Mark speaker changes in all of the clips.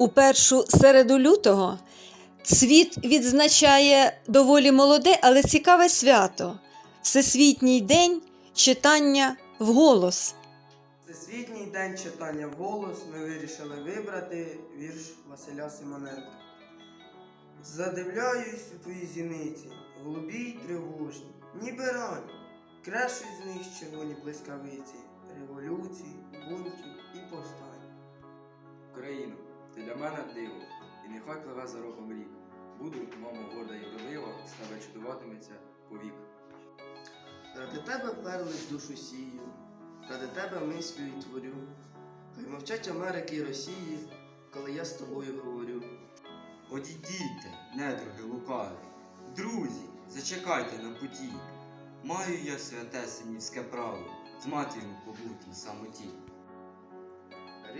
Speaker 1: У першу середу лютого світ відзначає доволі молоде, але цікаве свято Всесвітній день читання вголос.
Speaker 2: Всесвітній день читання вголос ми вирішили вибрати вірш Василя Симоненка. Задивляюсь у твої зіниці, голубі й тривожні, ніби рань, крешуть з них червоні блискавиці, революцій, бунтів і повстань.
Speaker 3: Для мене диво, і нехай пливе за роком рік. Буду, мамо, горда і вродлива, з тебе чудуватиметься повік.
Speaker 4: Ради тебе перли душу сію, ради тебе мислю і творю. Хай мовчать Америки і Росії, коли я з тобою говорю.
Speaker 5: Одійдіть, недруги лукаві, друзі, зачекайте на путі. Маю я святе синівське право з матір'ю побути на самоті.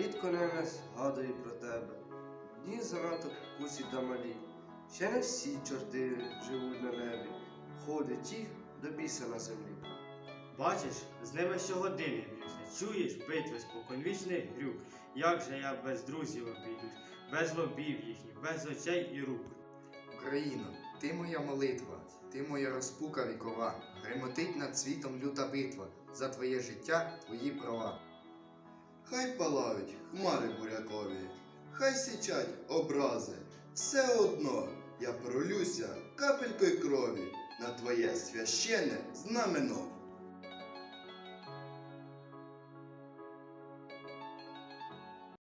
Speaker 4: Рідко не згадую про тебе. Дні занадто кусі та малі. Ще не всі чорти живуть на небі. Ходять ті до біса на землі.
Speaker 6: Бачиш, з ними щогодини б'юся. Чуєш битви споконвічних грюк. Як же я без друзів обійдусь, без лобів їхніх, без очей і рук.
Speaker 7: Україно, ти моя молитва, ти моя розпука вікова, гремотить над світом люта битва, за твоє життя, твої права.
Speaker 8: Хай палають хмари бурякові, хай січать образи. Все одно я пролюся капелькою крові на твоє священне знамено.